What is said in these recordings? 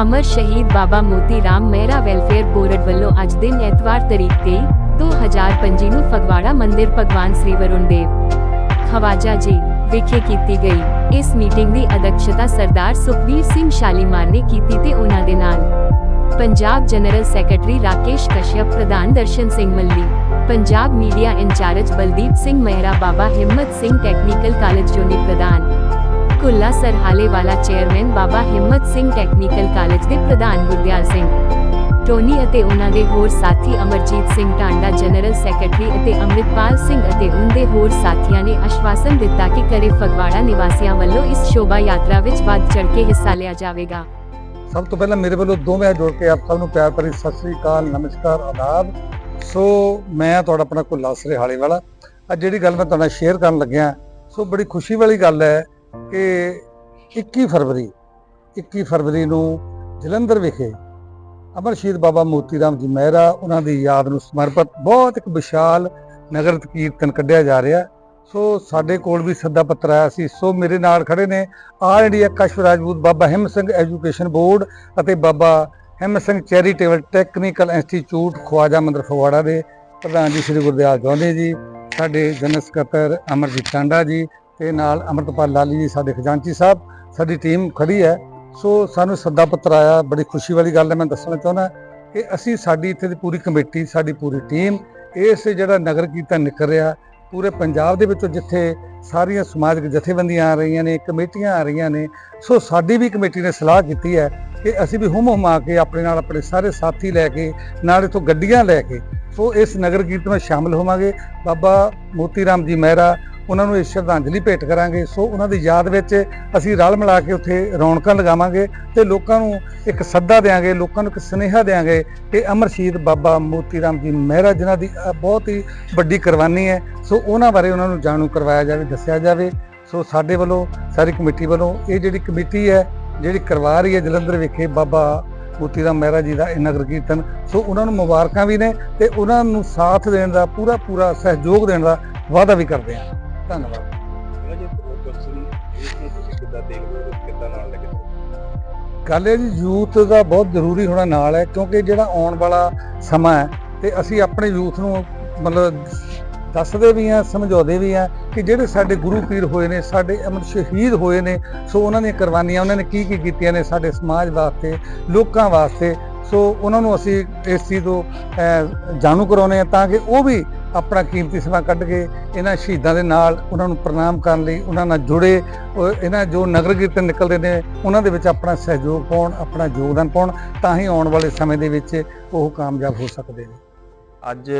ਅਮਰ ਸ਼ਹੀਦ Baba Moti Ram Mehra welfare board ਵੱਲੋਂ ਅੱਜ ਦਿਨ ਐਤਵਾਰ ਤਰੀਕ 23 2025 ਨੂੰ ਫਗਵਾੜਾ ਮੰਦਿਰ ਭਗਵਾਨ ਸ੍ਰੀ ਵਰੁਣ ਦੇਵ। ਖਵਾਜਾ ਜੀ, ਵਿਖੇ ਕੀਤੀ ਗਈ। ਇਸ ਮੀਟਿੰਗ ਦੀ ਅਧਿਕਸ਼ਤਾ ਸਰਦਾਰ ਸੁਖਵੀਰ ਸਿੰਘ ਸ਼ਾਲੀਮਾਰ ਨੇ ਕੀਤੀ ਤੇ ਉਹਨਾਂ ਦੇ ਨਾਲ ਪੰਜਾਬ ਜਨਰਲ ਸੈਕਟਰੀ ਰਾਕੇਸ਼ ਕਸ਼ਯਪ, ਪ੍ਰਧਾਨ Darshan Singh Malli, Punjab media incharge Baldeep Singh Mehra, Baba Himmat Singh technical college ਜੋਨੀ ਪ੍ਰਧਾਨ ਕੁੱਲਾ ਸਰਹਾਲੇ ਵਾਲਾ ਚੇਅਰਮੈਨ ਬਾਬਾ ਹਿੰਮਤ ਸਿੰਘ ਟੈਕਨੀਕਲ ਕਾਲਜ ਦੇ ਪ੍ਰਧਾਨ ਗੁਰਦਿਆਲ ਸਿੰਘ, ਟੋਨੀ ਅਤੇ ਉਹਨਾਂ ਦੇ ਹੋਰ ਸਾਥੀ ਅਮਰਜੀਤ ਸਿੰਘ ਟਾਂਡਾ, ਜਨਰਲ ਸੈਕਟਰੀ ਅਤੇ ਅੰਮ੍ਰਿਤਪਾਲ ਸਿੰਘ ਅਤੇ ਉਹਦੇ ਹੋਰ ਸਾਥੀਆਂ ਨੇ ਆਸ਼ਵਾਸਨ ਦਿੱਤਾ ਕਿ ਕਰੇ ਫਗਵਾੜਾ ਨਿਵਾਸੀਆਂ ਵੱਲੋਂ ਇਸ ਸ਼ੋਭਾ ਯਾਤਰਾ ਵਿੱਚ ਵੱਧ ਚੜ੍ਹ ਕੇ ਹਿੱਸਾ ਲਿਆ ਜਾਵੇਗਾ। ਸਭ ਤੋਂ ਪਹਿਲਾਂ ਮੇਰੇ ਵੱਲੋਂ ਦੋਵੇਂ ਜੋੜ ਕੇ ਆਪ ਸਭ ਨੂੰ ਪਿਆਰ ਭਰੀ ਸਤਿ ਸ੍ਰੀ ਅਕਾਲ, ਨਮਸਕਾਰ, ਆਦਾਬ। ਸੋ ਮੈਂ ਤੁਹਾਡਾ ਆਪਣਾ ਕੁੱਲਾ ਹਾਲੇ ਵਾਲਾ। ਅੱਜ ਜਿਹੜੀ ਗੱਲ ਮੈਂ ਤੁਹਾਡੇ ਸ਼ੇਅਰ ਕਰਨ ਲੱਗਿਆ, ਸੋ ਬੜੀ ਖੁਸ਼ੀ ਵਾਲੀ ਗੱਲ ਹੈ ਕਿ 21 ਫਰਵਰੀ 21 ਫਰਵਰੀ ਨੂੰ ਜਲੰਧਰ ਵਿਖੇ ਅਮਰ ਸ਼ਹੀਦ ਬਾਬਾ ਮੋਤੀ ਰਾਮ ਜੀ ਮਹਿਰਾ, ਉਹਨਾਂ ਦੀ ਯਾਦ ਨੂੰ ਸਮਰਪਿਤ ਬਹੁਤ ਇੱਕ ਵਿਸ਼ਾਲ ਨਗਰ ਕੀਰਤਨ ਕੱਢਿਆ ਜਾ ਰਿਹਾ ਸੋ ਸਾਡੇ ਕੋਲ ਵੀ ਸੱਦਾ ਪੱਤਰ ਆਇਆ ਸੀ। ਸੋ ਮੇਰੇ ਨਾਲ ਖੜੇ ਨੇ all India Keshav Rajput Baba ਹਿੰਮ Singh education board ਅਤੇ Baba Himmat Singh charitable technical institute Khwaja ਮੰਦਰ ਫਗਵਾੜਾ ਦੇ ਪ੍ਰਧਾਨ ਜੀ, ਸ੍ਰੀ ਗੁਰਦਿਆਲ ਜੌਂਦੇ ਜੀ, ਸਾਡੇ ਜਨਰਲ ਸਕੱਤਰ ਅਮਰਜੀਤ ਟਾਂਡਾ ਜੀ ਤੇ ਨਾਲ ਅਮਰਤਪਾਲ ਲਾਲੀ ਜੀ, ਸਾਡੇ ਖਜ਼ਾਨਚੀ ਸਾਹਿਬ, ਸਾਡੀ ਟੀਮ ਖੜੀ ਹੈ। ਸੋ ਸਾਨੂੰ ਸੱਦਾ ਪੱਤਰ ਆਇਆ, ਬੜੀ ਖੁਸ਼ੀ ਵਾਲੀ ਗੱਲ ਹੈ, ਮੈਂ ਦੱਸਣਾ ਚਾਹੁੰਦਾ ਕਿ ਅਸੀਂ ਸਾਡੀ ਇੱਥੇ ਦੀ ਪੂਰੀ ਕਮੇਟੀ, ਸਾਡੀ ਪੂਰੀ ਟੀਮ ਇਸ ਜਿਹੜਾ ਨਗਰ ਕੀਰਤਨ ਨਿਕਲ ਰਿਹਾ, ਪੂਰੇ ਪੰਜਾਬ ਦੇ ਵਿੱਚੋਂ ਜਿੱਥੇ ਸਾਰੀਆਂ ਸਮਾਜਿਕ ਜਥੇਬੰਦੀਆਂ ਆ ਰਹੀਆਂ ਨੇ, ਕਮੇਟੀਆਂ ਆ ਰਹੀਆਂ ਨੇ, ਸੋ ਸਾਡੀ ਵੀ ਕਮੇਟੀ ਨੇ ਸਲਾਹ ਕੀਤੀ ਹੈ ਕਿ ਅਸੀਂ ਵੀ ਹੁਮ ਹੁਮਾ ਕੇ ਆਪਣੇ ਨਾਲ ਆਪਣੇ ਸਾਰੇ ਸਾਥੀ ਲੈ ਕੇ, ਨਾਲ ਇਥੋਂ ਗੱਡੀਆਂ ਲੈ ਕੇ ਸੋ ਇਸ ਨਗਰ ਕੀਰਤਨ ਵਿੱਚ ਸ਼ਾਮਲ ਹੋਵਾਂਗੇ। ਬਾਬਾ ਮੋਤੀ ਰਾਮ ਜੀ ਮਹਿਰਾ, ਉਹਨਾਂ ਨੂੰ ਇਹ ਸ਼ਰਧਾਂਜਲੀ ਭੇਟ ਕਰਾਂਗੇ। ਸੋ ਉਹਨਾਂ ਦੀ ਯਾਦ ਵਿੱਚ ਅਸੀਂ ਰਲ ਮਿਲਾ ਕੇ ਉੱਥੇ ਰੌਣਕਾਂ ਲਗਾਵਾਂਗੇ ਤੇ ਲੋਕਾਂ ਨੂੰ ਇੱਕ ਸੱਦਾ ਦੇਾਂਗੇ ਲੋਕਾਂ ਨੂੰ ਇੱਕ ਸੁਨੇਹਾ ਦੇਾਂਗੇ ਕਿ ਅਮਰਸ਼ੀਦ ਬਾਬਾ ਮੋਤੀ ਰਾਮ ਜੀ ਮਹਿਰਾ, ਜਿਨ੍ਹਾਂ ਦੀ ਬਹੁਤ ਹੀ ਵੱਡੀ ਕੁਰਬਾਨੀ ਹੈ। ਸੋ ਉਹਨਾਂ ਬਾਰੇ ਉਹਨਾਂ ਨੂੰ ਜਾਣੂ ਕਰਵਾਇਆ ਜਾਵੇ, ਦੱਸਿਆ ਜਾਵੇ। ਸੋ ਸਾਡੇ ਵੱਲੋਂ, ਸਾਰੀ ਕਮੇਟੀ ਵੱਲੋਂ ਇਹ ਜਿਹੜੀ ਕਮੇਟੀ ਹੈ, ਜਿਹੜੀ ਕਰਵਾ ਰਹੀ ਹੈ ਜਲੰਧਰ ਵਿਖੇ ਬਾਬਾ ਮੋਤੀ ਰਾਮ ਮਹਿਰਾ ਜੀ ਦਾ ਇਹ ਨਗਰ ਕੀਰਤਨ। ਸੋ ਉਹਨਾਂ ਨੂੰ ਮੁਬਾਰਕਾਂ ਵੀ ਨੇ ਤੇ ਉਹਨਾਂ ਨੂੰ ਸਾਥ ਦੇਣ ਦਾ ਪੂਰਾ ਪੂਰਾ ਸਹਿਯੋਗ ਦੇਣ ਦਾ ਵਾਅਦਾ ਵੀ ਕਰਦੇ ਹਾਂ। ਧੰਨਵਾਦ? ਗੱਲ ਹੈ ਜੀ ਯੂਥ ਦਾ ਬਹੁਤ ਜ਼ਰੂਰੀ ਹੋਣਾ ਨਾਲ ਹੈ ਕਿਉਂਕਿ ਜਿਹੜਾ ਆਉਣ ਵਾਲਾ ਸਮਾਂ ਹੈ ਤੇ ਅਸੀਂ ਆਪਣੇ ਯੂਥ ਨੂੰ ਮਤਲਬ ਦੱਸਦੇ ਵੀ ਆ, ਸਮਝਾਉਂਦੇ ਵੀ ਆ ਕਿ ਜਿਹੜੇ ਸਾਡੇ ਗੁਰੂ ਪੀਰ ਹੋਏ ਨੇ, ਸਾਡੇ ਅਮਰ ਸ਼ਹੀਦ ਹੋਏ ਨੇ, ਸੋ ਉਹਨਾਂ ਦੀਆਂ ਕੁਰਬਾਨੀਆਂ, ਉਹਨਾਂ ਨੇ ਕੀ ਕੀ ਕੀਤੀਆਂ ਨੇ ਸਾਡੇ ਸਮਾਜ ਵਾਸਤੇ, ਲੋਕਾਂ ਵਾਸਤੇ। ਸੋ ਉਹਨਾਂ ਨੂੰ ਅਸੀਂ ਇਸ ਚੀਜ਼ ਤੋਂ ਜਾਣੂ ਕਰਾਉਂਦੇ ਆ ਤਾਂ ਕਿ ਉਹ ਵੀ ਆਪਣਾ ਕੀਮਤੀ ਸਮਾਂ ਕੱਢ ਕੇ ਇਹਨਾਂ ਸ਼ਹੀਦਾਂ ਦੇ ਨਾਲ ਉਹਨਾਂ ਨੂੰ ਪ੍ਰਣਾਮ ਕਰਨ ਲਈ, ਉਹਨਾਂ ਨਾਲ ਜੁੜੇ ਇਹਨਾਂ ਜੋ ਨਗਰ ਕੀਰਤਨ ਨਿਕਲਦੇ ਨੇ, ਉਹਨਾਂ ਦੇ ਵਿੱਚ ਆਪਣਾ ਸਹਿਯੋਗ ਪਾਉਣ, ਆਪਣਾ ਯੋਗਦਾਨ ਪਾਉਣ, ਤਾਂ ਹੀ ਆਉਣ ਵਾਲੇ ਸਮੇਂ ਦੇ ਵਿੱਚ ਉਹ ਕਾਮਯਾਬ ਹੋ ਸਕਦੇ ਨੇ। ਅੱਜ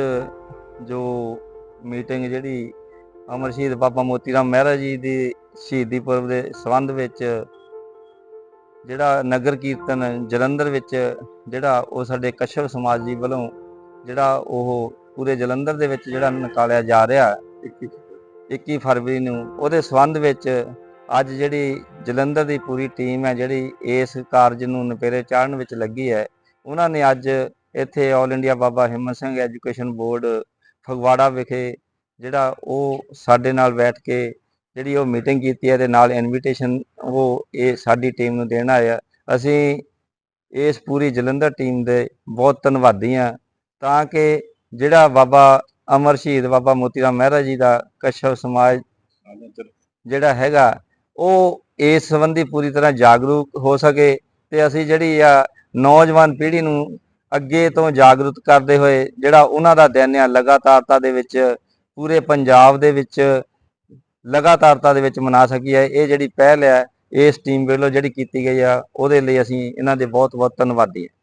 ਜੋ ਮੀਟਿੰਗ ਜਿਹੜੀ ਅਮਰ ਸ਼ਹੀਦ ਬਾਬਾ ਮੋਤੀ ਰਾਮ ਮਹਿਰਾ ਜੀ ਦੀ ਸ਼ਹੀਦੀ ਪੁਰਬ ਦੇ ਸੰਬੰਧ ਵਿੱਚ ਜਿਹੜਾ ਨਗਰ ਕੀਰਤਨ ਜਲੰਧਰ ਵਿੱਚ ਜਿਹੜਾ ਉਹ ਸਾਡੇ ਕਸ਼ਵ ਸਮਾਜ ਜੀ ਵੱਲੋਂ ਜਿਹੜਾ ਉਹ ਪੂਰੇ ਜਲੰਧਰ ਦੇ ਵਿੱਚ ਜਿਹੜਾ ਨਿਕਾਲਿਆ ਜਾ ਰਿਹਾ ਹੈ 21 ਫਰਵਰੀ ਨੂੰ, ਉਹਦੇ ਸੰਬੰਧ ਵਿੱਚ ਅੱਜ ਜਿਹੜੀ ਜਲੰਧਰ ਦੀ ਪੂਰੀ ਟੀਮ ਹੈ ਜਿਹੜੀ ਇਸ ਕਾਰਜ ਨੂੰ ਨਪੇਰੇ ਚਾੜਨ ਵਿੱਚ ਲੱਗੀ ਹੈ, ਉਹਨਾਂ ਨੇ ਅੱਜ ਇੱਥੇ ਆਲ ਇੰਡੀਆ ਬਾਬਾ ਹਿੰਮਤ ਸਿੰਘ ਐਜੂਕੇਸ਼ਨ ਬੋਰਡ ਫਗਵਾੜਾ ਵਿਖੇ ਜਿਹੜਾ ਉਹ ਸਾਡੇ ਨਾਲ ਬੈਠ ਕੇ ਜਿਹੜੀ ਉਹ ਮੀਟਿੰਗ ਕੀਤੀ ਹੈ ਤੇ ਨਾਲ ਇਨਵੀਟੇਸ਼ਨ ਉਹ ਇਹ ਸਾਡੀ ਟੀਮ ਨੂੰ ਦੇਣਾ ਆਇਆ ਅਸੀਂ ਇਸ ਪੂਰੀ ਜਲੰਧਰ ਟੀਮ ਦੇ ਬਹੁਤ ਧੰਨਵਾਦੀ ਹਾਂ ਤਾਂ ਕਿ ਜਿਹੜਾ ਬਾਬਾ ਅਮਰ ਸ਼ਹੀਦ ਬਾਬਾ ਮੋਤੀ ਰਾਮ ਮਹਿਰਾ ਜੀ ਦਾ ਕਸ਼ਵ ਸਮਾਜ ਜਿਹੜਾ ਹੈਗਾ, ਉਹ ਇਸ ਸੰਬੰਧੀ ਪੂਰੀ ਤਰ੍ਹਾਂ ਜਾਗਰੂਕ ਹੋ ਸਕੇ ਤੇ ਅਸੀਂ ਜਿਹੜੀ ਆ ਨੌਜਵਾਨ ਪੀੜ੍ਹੀ ਨੂੰ ਅੱਗੇ ਤੋਂ ਜਾਗਰੂਕ ਕਰਦੇ ਹੋਏ ਜਿਹੜਾ ਉਹਨਾਂ ਦਾ ਦਿਨ ਆ ਲਗਾਤਾਰਤਾ ਦੇ ਵਿੱਚ ਪੂਰੇ ਪੰਜਾਬ ਦੇ ਵਿੱਚ ਲਗਾਤਾਰਤਾ ਦੇ ਵਿੱਚ ਮਨਾ ਸਕੀਏ। ਇਹ ਜਿਹੜੀ ਪਹਿਲ ਹੈ ਇਸ ਟੀਮ ਵੱਲੋਂ ਜਿਹੜੀ ਕੀਤੀ ਗਈ ਆ ਉਹਦੇ ਲਈ ਅਸੀਂ ਇਹਨਾਂ ਦੇ ਬਹੁਤ ਬਹੁਤ ਧੰਨਵਾਦੀ ਹਾਂ।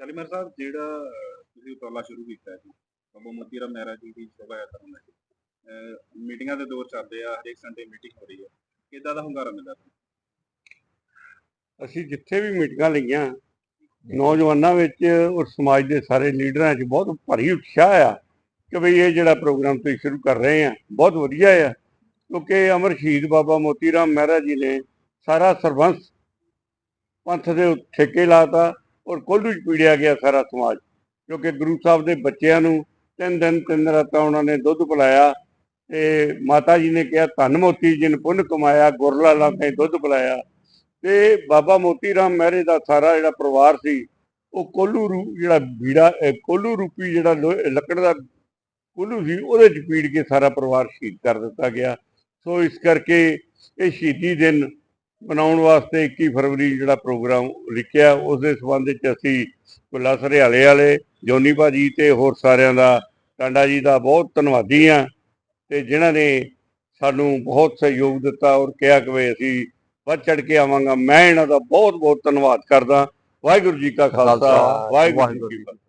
ਸ਼ਾਲੀਮਾਰ ਸਾਹਿਬ ਜਿਹੜਾ ਤੁਸੀਂ ਉਪਰਾਲਾ ਸ਼ੁਰੂ ਕੀਤਾ ਹੈ ਬਾਬਾ ਮੋਤੀ ਰਾਮ ਮਹਿਰਾ ਜੀ ਦੀ ਸ਼ੋਭਾ ਯਾਤਰਾ ਨੂੰ ਲੈ ਕੇ ਅਹ, ਮੀਟਿੰਗਾਂ ਦੇ ਦੌਰ ਚੱਲਦੇ ਆ ਹਰੇਕ ਸੰਡੇ ਮੀਟਿੰਗ ਹੋ ਰਹੀ ਹੈ ਕਿੱਦਾਂ ਦਾ ਹੁੰਗਾਰਾ ਮਿਲਦਾ ਅਸੀਂ ਜਿੱਥੇ ਵੀ ਮੀਟਿੰਗਾਂ ਲਈਆਂ ਨੌਜਵਾਨਾਂ ਵਿੱਚ ਔਰ ਸਮਾਜ ਦੇ ਸਾਰੇ ਲੀਡਰਾਂ 'ਚ ਬਹੁਤ ਭਾਰੀ ਉਤਸ਼ਾਹ ਆ ਕਿ ਵੀ ਇਹ ਜਿਹੜਾ ਪ੍ਰੋਗਰਾਮ ਤੁਸੀਂ ਸ਼ੁਰੂ ਕਰ ਰਹੇ ਆ, ਬਹੁਤ ਵਧੀਆ ਆ। ਕਿਉਂਕਿ ਅਮਰ ਸ਼ਹੀਦ ਬਾਬਾ ਮੋਤੀ ਰਾਮ ਮਹਿਰਾ ਜੀ ਨੇ ਸਾਰਾ ਸਰਬੰਸ ਪੰਥ ਦੇ ਉੱਤੇ ਠੇਕੇ ਲਾਤਾ ਔਰ ਕੋਲੂ 'ਚ ਪੀੜਿਆ ਗਿਆ ਸਾਰਾ ਸਮਾਜ। ਕਿਉਂਕਿ ਗੁਰੂ ਸਾਹਿਬ ਦੇ ਬੱਚਿਆਂ ਨੂੰ ਤਿੰਨ ਦਿਨ, ਤਿੰਨ ਰਾਤਾਂ ਉਹਨਾਂ ਨੇ ਦੁੱਧ ਪਿਲਾਇਆ ਤੇ ਮਾਤਾ ਜੀ ਨੇ ਕਿਹਾ, ਧੰਨ ਮੋਤੀ ਜਿਨ ਪੁੰਨ ਕਮਾਇਆ, ਗੁਰਲਾਲਾਂ ਤੇ ਦੁੱਧ ਪਿਲਾਇਆ। ਤੇ ਬਾਬਾ ਮੋਤੀ ਰਾਮ ਮਹਿਰੇ ਦਾ ਸਾਰਾ ਜਿਹੜਾ ਪਰਿਵਾਰ ਸੀ, ਉਹ ਕੋਲੂ ਰੂ, ਜਿਹੜਾ ਬੀੜਾ ਕੋਲੂ ਰੂਪੀ ਜਿਹੜਾ ਲੋਹੇ- ਲੱਕੜ ਦਾ ਕੋਲੂ ਸੀ, ਉਹਦੇ ਚ ਪੀੜ ਕੇ ਸਾਰਾ ਪਰਿਵਾਰ ਸ਼ਹੀਦ ਕਰ ਦਿੱਤਾ ਗਿਆ। ਸੋ ਇਸ ਕਰਕੇ ਇਹ ਸ਼ਹੀਦੀ ਦਿਨ ਮਨਾਉਣ ਵਾਸਤੇ 21 ਫਰਵਰੀ ਜਿਹੜਾ ਪ੍ਰੋਗਰਾਮ ਲਿਖਿਆ, ਉਸ ਦੇ ਸੰਬੰਧ ਵਿੱਚ ਅਸੀਂ ਕੁੱਲਾ ਹਰਿਆਲੇ ਵਾਲੇ, ਜੋਨੀ ਭਾਜੀ ਤੇ ਹੋਰ ਸਾਰਿਆਂ ਦਾ, ਟਾਂਡਾ ਜੀ ਦਾ ਬਹੁਤ ਧੰਨਵਾਦੀ ਆ ਤੇ ਜਿਨ੍ਹਾਂ ਨੇ ਸਾਨੂੰ ਬਹੁਤ ਸਹਿਯੋਗ ਦਿੱਤਾ ਔਰ ਕਿਹਾ ਕਿ ਵੀ ਅਸੀਂ ਵੱਧ ਚੜ ਕੇ ਆਵਾਂਗਾ। ਮੈਂ ਇਹਨਾਂ ਦਾ ਬਹੁਤ ਬਹੁਤ ਧੰਨਵਾਦ ਕਰਦਾ। ਵਾਹਿਗੁਰੂ ਜੀ ਕਾ ਖਾਲਸਾ ਵਾਹਿਗੁਰੂ ਜੀ ਕੀ ਫਤਿਹ।